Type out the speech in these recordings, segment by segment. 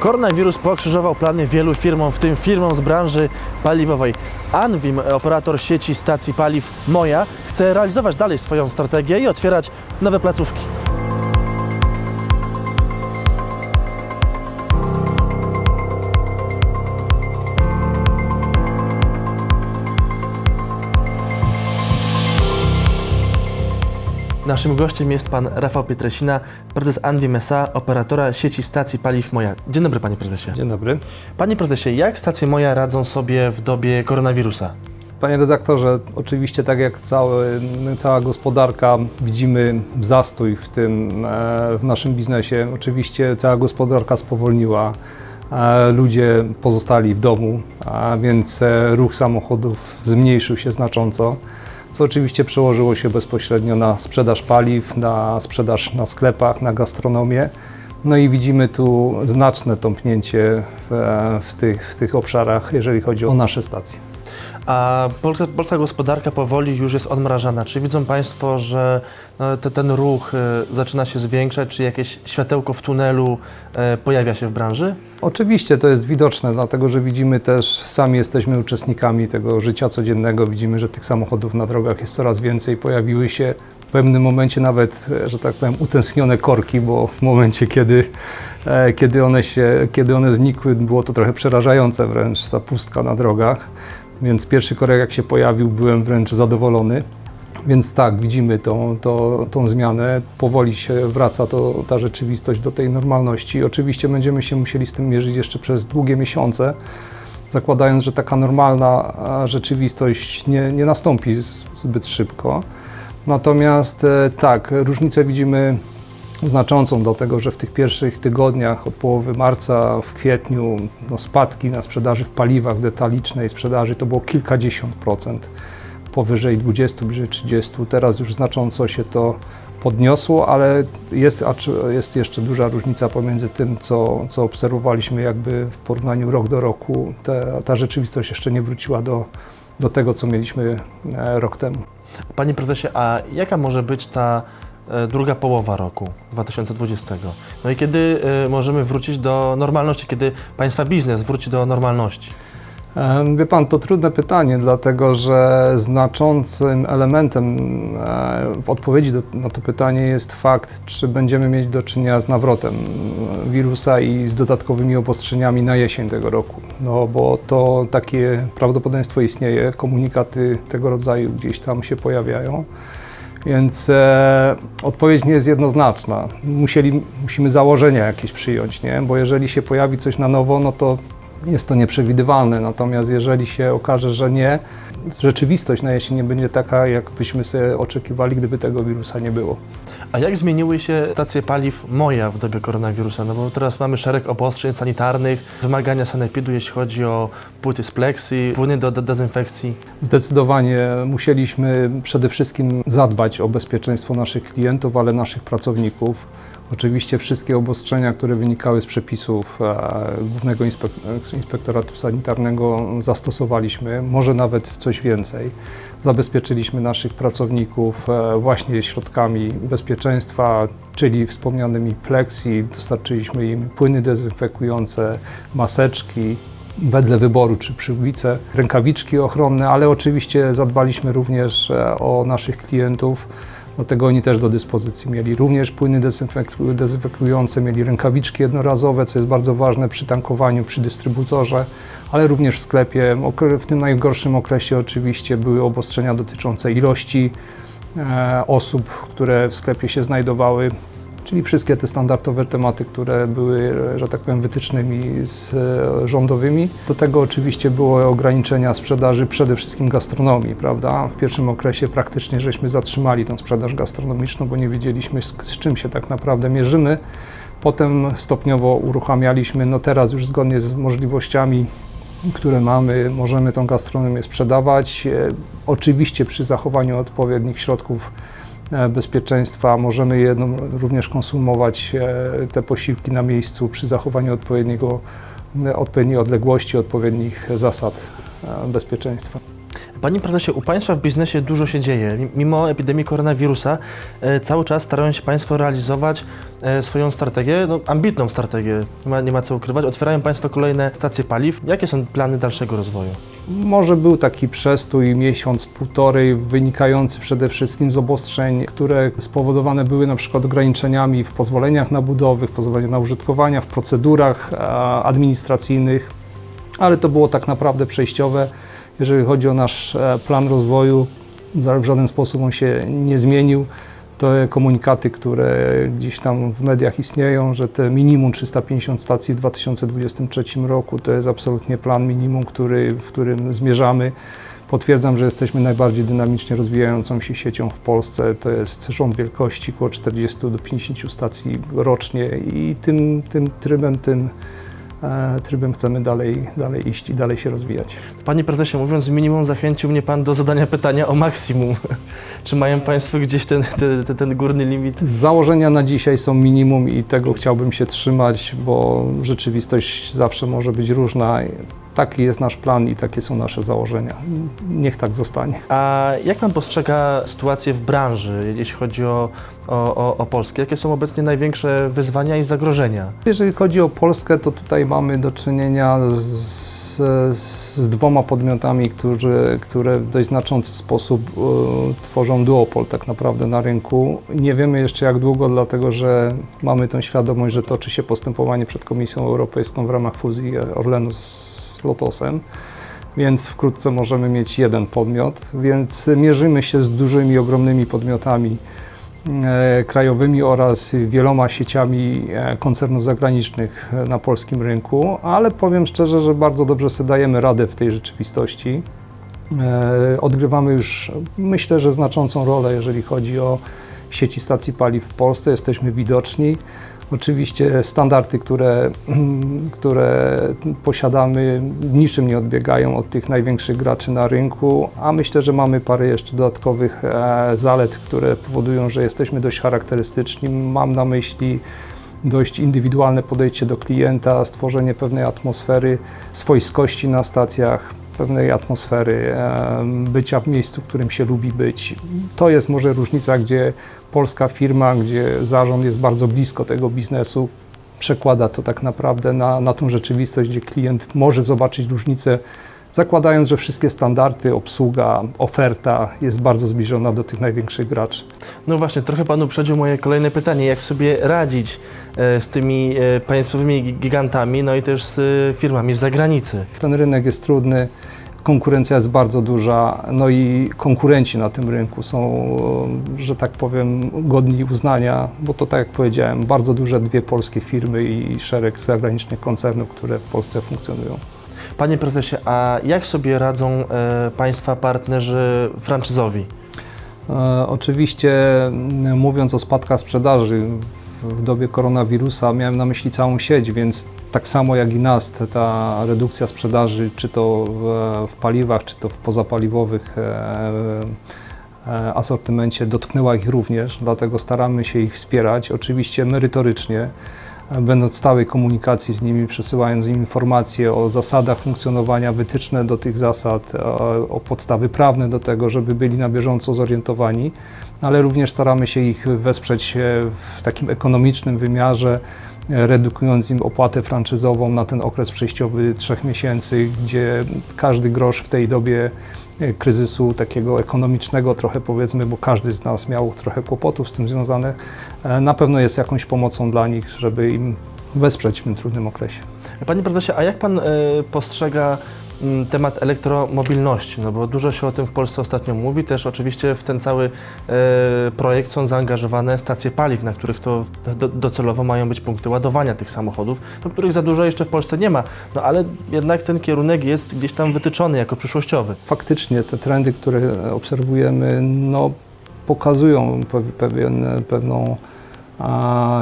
Koronawirus pokrzyżował plany wielu firmom, w tym firmom z branży paliwowej. Anwim, operator sieci stacji paliw Moja, chce realizować dalej swoją strategię i otwierać nowe placówki. Naszym gościem jest pan Rafał Pietresina, prezes Anwim SA, operatora sieci stacji paliw Moja. Dzień dobry panie prezesie. Dzień dobry. Panie prezesie, jak stacje Moja radzą sobie w dobie koronawirusa? Panie redaktorze, oczywiście tak jak cały, cała gospodarka widzimy zastój w tym, e, w naszym biznesie. Oczywiście cała gospodarka spowolniła, e, ludzie pozostali w domu, a więc e, ruch samochodów zmniejszył się znacząco, co oczywiście przełożyło się bezpośrednio na sprzedaż paliw, na sprzedaż na sklepach, na gastronomię. No i widzimy tu znaczne tąpnięcie w, e, w, tych, w tych obszarach, jeżeli chodzi o nasze stacje. A polska, polska gospodarka powoli już jest odmrażana. Czy widzą Państwo, że no, te, ten ruch e, zaczyna się zwiększać? Czy jakieś światełko w tunelu e, pojawia się w branży? Oczywiście to jest widoczne, dlatego że widzimy też, sami jesteśmy uczestnikami tego życia codziennego, widzimy, że tych samochodów na drogach jest coraz więcej, pojawiły się w pewnym momencie nawet, e, że tak powiem, utęsknione korki, bo w momencie, kiedy, e, kiedy, one, się, kiedy one znikły, było to trochę przerażające wręcz, ta pustka na drogach, więc pierwszy korek jak się pojawił, byłem wręcz zadowolony. Więc tak, widzimy tą, tą, tą zmianę. Powoli się wraca to, ta rzeczywistość do tej normalności. Oczywiście będziemy się musieli z tym mierzyć jeszcze przez długie miesiące, zakładając, że taka normalna a, rzeczywistość nie, nie nastąpi zbyt szybko. Natomiast e, tak, różnicę widzimy znaczącą, dlatego że w tych pierwszych tygodniach od połowy marca, w kwietniu, no, spadki na sprzedaży w paliwach detalicznej sprzedaży to było kilkadziesiąt procent powyżej 20, bliżej 30. Teraz już znacząco się to podniosło, ale jest, jest jeszcze duża różnica pomiędzy tym, co, co obserwowaliśmy jakby w porównaniu rok do roku. Ta rzeczywistość jeszcze nie wróciła do, do tego, co mieliśmy e, rok temu. Panie prezesie, a jaka może być ta e, druga połowa roku 2020? No i kiedy e, możemy wrócić do normalności, kiedy Państwa biznes wróci do normalności? Wie pan, to trudne pytanie, dlatego że znaczącym elementem e, w odpowiedzi do, na to pytanie jest fakt, czy będziemy mieć do czynienia z nawrotem wirusa i z dodatkowymi obostrzeniami na jesień tego roku. No bo to takie prawdopodobieństwo istnieje, komunikaty tego rodzaju gdzieś tam się pojawiają. Więc e, odpowiedź nie jest jednoznaczna. Musieli, musimy założenia jakieś przyjąć, nie? bo jeżeli się pojawi coś na nowo, no to jest to nieprzewidywalne. Natomiast jeżeli się okaże, że nie, rzeczywistość na jesień nie będzie taka, jak byśmy sobie oczekiwali, gdyby tego wirusa nie było. A jak zmieniły się stacje paliw Moja w dobie koronawirusa? No bo teraz mamy szereg obostrzeń sanitarnych, wymagania sanepidu, jeśli chodzi o płyty z pleksji, płyny do, do dezynfekcji. Zdecydowanie musieliśmy przede wszystkim zadbać o bezpieczeństwo naszych klientów, ale naszych pracowników. Oczywiście wszystkie obostrzenia, które wynikały z przepisów e, Głównego Inspek- Inspektoratu Sanitarnego zastosowaliśmy, może nawet coś więcej. Zabezpieczyliśmy naszych pracowników e, właśnie środkami bezpieczeństwa, czyli wspomnianymi pleksji, dostarczyliśmy im płyny dezynfekujące, maseczki, wedle wyboru, czy przyłbice, rękawiczki ochronne, ale oczywiście zadbaliśmy również e, o naszych klientów, dlatego oni też do dyspozycji mieli również płyny dezynfek- dezynfekujące, mieli rękawiczki jednorazowe, co jest bardzo ważne przy tankowaniu, przy dystrybutorze, ale również w sklepie. W tym najgorszym okresie oczywiście były obostrzenia dotyczące ilości e, osób, które w sklepie się znajdowały, czyli wszystkie te standardowe tematy, które były, że tak powiem, wytycznymi z, e, rządowymi. Do tego oczywiście były ograniczenia sprzedaży przede wszystkim gastronomii, prawda? W pierwszym okresie praktycznie żeśmy zatrzymali tą sprzedaż gastronomiczną, bo nie wiedzieliśmy z, z czym się tak naprawdę mierzymy. Potem stopniowo uruchamialiśmy, no teraz już zgodnie z możliwościami które mamy, możemy tą gastronomię sprzedawać. E, Oczywiście przy zachowaniu odpowiednich środków bezpieczeństwa możemy je również konsumować e, te posiłki na miejscu przy zachowaniu odpowiedniego, e, odpowiedniej odległości, odpowiednich zasad e, bezpieczeństwa. Panie prezesie, u Państwa w biznesie dużo się dzieje. Mi- Mimo epidemii koronawirusa e, cały czas starają się Państwo realizować e, swoją strategię, no, ambitną strategię, nie ma, nie ma co ukrywać. Otwierają Państwo kolejne stacje paliw. Jakie są plany dalszego rozwoju? Może był taki przestój miesiąc, półtorej, wynikający przede wszystkim z obostrzeń, które spowodowane były na przykład ograniczeniami w pozwoleniach na budowy, w pozwoleniach na użytkowania, w procedurach administracyjnych, ale to było tak naprawdę przejściowe. Jeżeli chodzi o nasz e, plan rozwoju, w żaden sposób on się nie zmienił. Te komunikaty, które gdzieś tam w mediach istnieją, że te minimum 350 stacji w 2023 roku to jest absolutnie plan minimum, który, w którym zmierzamy. Potwierdzam, że jesteśmy najbardziej dynamicznie rozwijającą się siecią w Polsce. To jest rząd wielkości około 40 do 50 stacji rocznie i tym, tym trybem, tym trybem chcemy dalej, dalej iść i dalej się rozwijać. Panie prezesie, mówiąc minimum, zachęcił mnie Pan do zadania pytania o maksimum. Czy mają Państwo gdzieś ten, ten, ten, górny limit? Założenia na dzisiaj są minimum i tego chciałbym się trzymać, bo rzeczywistość zawsze może być różna. Taki jest nasz plan i takie są nasze założenia. Niech tak zostanie. A jak Pan postrzega sytuację w branży, jeśli chodzi o, o, o, Polskę? Jakie są obecnie największe wyzwania i zagrożenia? Jeżeli chodzi o Polskę, to tutaj mamy do czynienia z, z dwoma podmiotami, którzy, które w dość znaczący sposób e, tworzą duopol tak naprawdę na rynku. Nie wiemy jeszcze jak długo, dlatego że mamy tą świadomość, że toczy się postępowanie przed Komisją Europejską w ramach fuzji Orlenu z Lotosem. Więc wkrótce możemy mieć jeden podmiot, więc mierzymy się z dużymi, ogromnymi podmiotami e, krajowymi oraz wieloma sieciami e, koncernów zagranicznych e, na polskim rynku, ale powiem szczerze, że bardzo dobrze sobie dajemy radę w tej rzeczywistości. Odgrywamy już, myślę, że znaczącą rolę, jeżeli chodzi o sieci stacji paliw w Polsce. Jesteśmy widoczni. Oczywiście standardy, które, które posiadamy, niczym nie odbiegają od tych największych graczy na rynku, a myślę, że mamy parę jeszcze dodatkowych e, zalet, które powodują, że jesteśmy dość charakterystyczni. Mam na myśli dość indywidualne podejście do klienta, stworzenie pewnej atmosfery swojskości na stacjach, pewnej atmosfery bycia w miejscu, w którym się lubi być. To jest może różnica, gdzie polska firma, gdzie zarząd jest bardzo blisko tego biznesu, przekłada to tak naprawdę na, na tą rzeczywistość, gdzie klient może zobaczyć różnicę, zakładając, że wszystkie standardy, obsługa, oferta jest bardzo zbliżona do tych największych graczy. No właśnie, trochę Pan uprzedził moje kolejne pytanie. Jak sobie radzić z tymi e, państwowymi gi- gigantami, no i też z e, firmami z zagranicy? Ten rynek jest trudny, konkurencja jest bardzo duża, no i konkurenci na tym rynku są, że tak powiem, godni uznania, bo to tak jak powiedziałem, bardzo duże dwie polskie firmy i szereg zagranicznych koncernów, które w Polsce funkcjonują. Panie prezesie, a jak sobie radzą e, Państwa partnerzy franczyzowi? E, Oczywiście mówiąc o spadkach sprzedaży w, dobie koronawirusa miałem na myśli całą sieć, więc tak samo jak i nas te- ta redukcja sprzedaży, czy to w, w paliwach, czy to w pozapaliwowych e, e, asortymencie dotknęła ich również, dlatego staramy się ich wspierać, oczywiście merytorycznie, będąc w stałej komunikacji z nimi, przesyłając im informacje o zasadach funkcjonowania, wytyczne do tych zasad, o, podstawy prawne do tego, żeby byli na bieżąco zorientowani, ale również staramy się ich wesprzeć e, w takim ekonomicznym wymiarze, redukując im opłatę franczyzową na ten okres przejściowy trzech miesięcy, gdzie każdy grosz w tej dobie kryzysu takiego ekonomicznego trochę powiedzmy, bo każdy z nas miał trochę kłopotów z tym związanych, e, na pewno jest jakąś pomocą dla nich, żeby im wesprzeć w tym trudnym okresie. Panie prezesie, a jak Pan e, postrzega temat elektromobilności? No bo dużo się o tym w Polsce ostatnio mówi, też oczywiście w ten cały e, projekt są zaangażowane stacje paliw, na których to do, docelowo mają być punkty ładowania tych samochodów, do których za dużo jeszcze w Polsce nie ma, no ale jednak ten kierunek jest gdzieś tam wytyczony jako przyszłościowy. Faktycznie te trendy, które obserwujemy, no, pokazują pe- pewien, pewną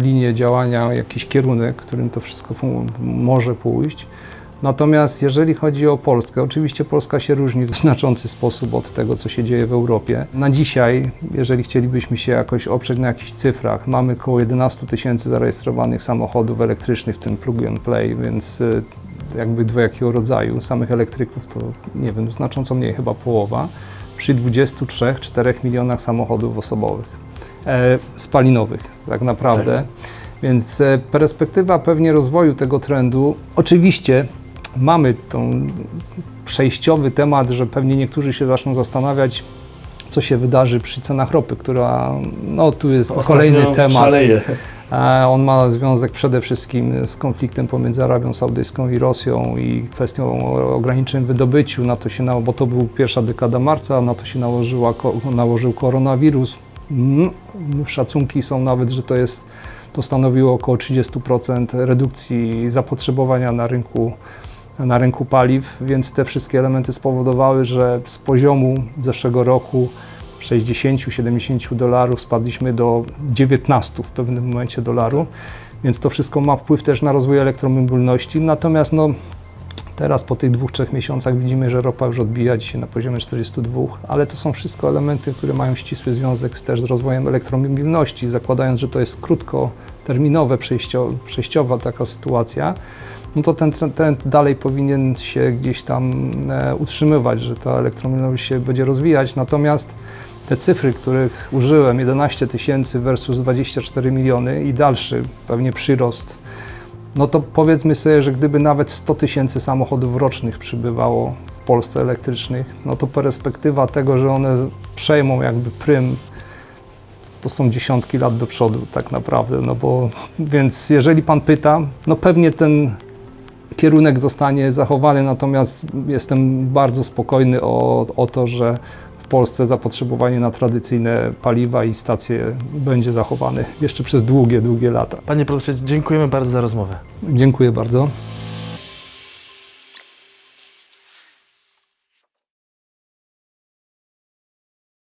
linię działania, jakiś kierunek, którym to wszystko może pójść. Natomiast jeżeli chodzi o Polskę, oczywiście Polska się różni w znaczący sposób od tego, co się dzieje w Europie. Na dzisiaj, jeżeli chcielibyśmy się jakoś oprzeć na jakichś cyfrach, mamy około 11 tysięcy zarejestrowanych samochodów elektrycznych, w tym plug and play, więc y, jakby dwojakiego rodzaju. Samych elektryków to nie wiem, znacząco mniej, chyba połowa, przy 23-4 milionach samochodów osobowych, e, spalinowych tak naprawdę. Więc e, perspektywa pewnie rozwoju tego trendu, oczywiście mamy tą przejściowy temat, że pewnie niektórzy się zaczną zastanawiać, co się wydarzy przy cenach ropy, która, no tu jest Ostatnio kolejny temat. Szaleje. On ma związek przede wszystkim z konfliktem pomiędzy Arabią Saudyjską i Rosją i kwestią ograniczeń w wydobyciu. Na to się, bo to był pierwsza dekada marca, na to się nałożyła, nałożył koronawirus. Mm, Szacunki są nawet, że to jest, to stanowiło około 30% redukcji zapotrzebowania na rynku, na rynku paliw, więc te wszystkie elementy spowodowały, że z poziomu zeszłego roku 60-70 dolarów spadliśmy do 19 w pewnym momencie dolarów, więc to wszystko ma wpływ też na rozwój elektromobilności. Natomiast no, teraz po tych dwóch, trzech miesiącach widzimy, że ropa już odbija dzisiaj na poziomie 42, ale to są wszystko elementy, które mają ścisły związek z, też z rozwojem elektromobilności, zakładając, że to jest krótkoterminowe, przejścio, przejściowa taka sytuacja no to ten trend, dalej powinien się gdzieś tam e, utrzymywać, że ta elektromobilność się będzie rozwijać. Natomiast te cyfry, których użyłem, 11 tysięcy versus 24 miliony i dalszy pewnie przyrost, no to powiedzmy sobie, że gdyby nawet 100 tysięcy samochodów rocznych przybywało w Polsce elektrycznych, no to perspektywa tego, że one przejmą jakby prym, to są dziesiątki lat do przodu tak naprawdę, no bo więc jeżeli Pan pyta, no pewnie ten kierunek zostanie zachowany, natomiast jestem bardzo spokojny o, o to, że w Polsce zapotrzebowanie na tradycyjne paliwa i stacje będzie zachowane jeszcze przez długie, długie lata. Panie prezesie, dziękujemy bardzo za rozmowę. Dziękuję bardzo.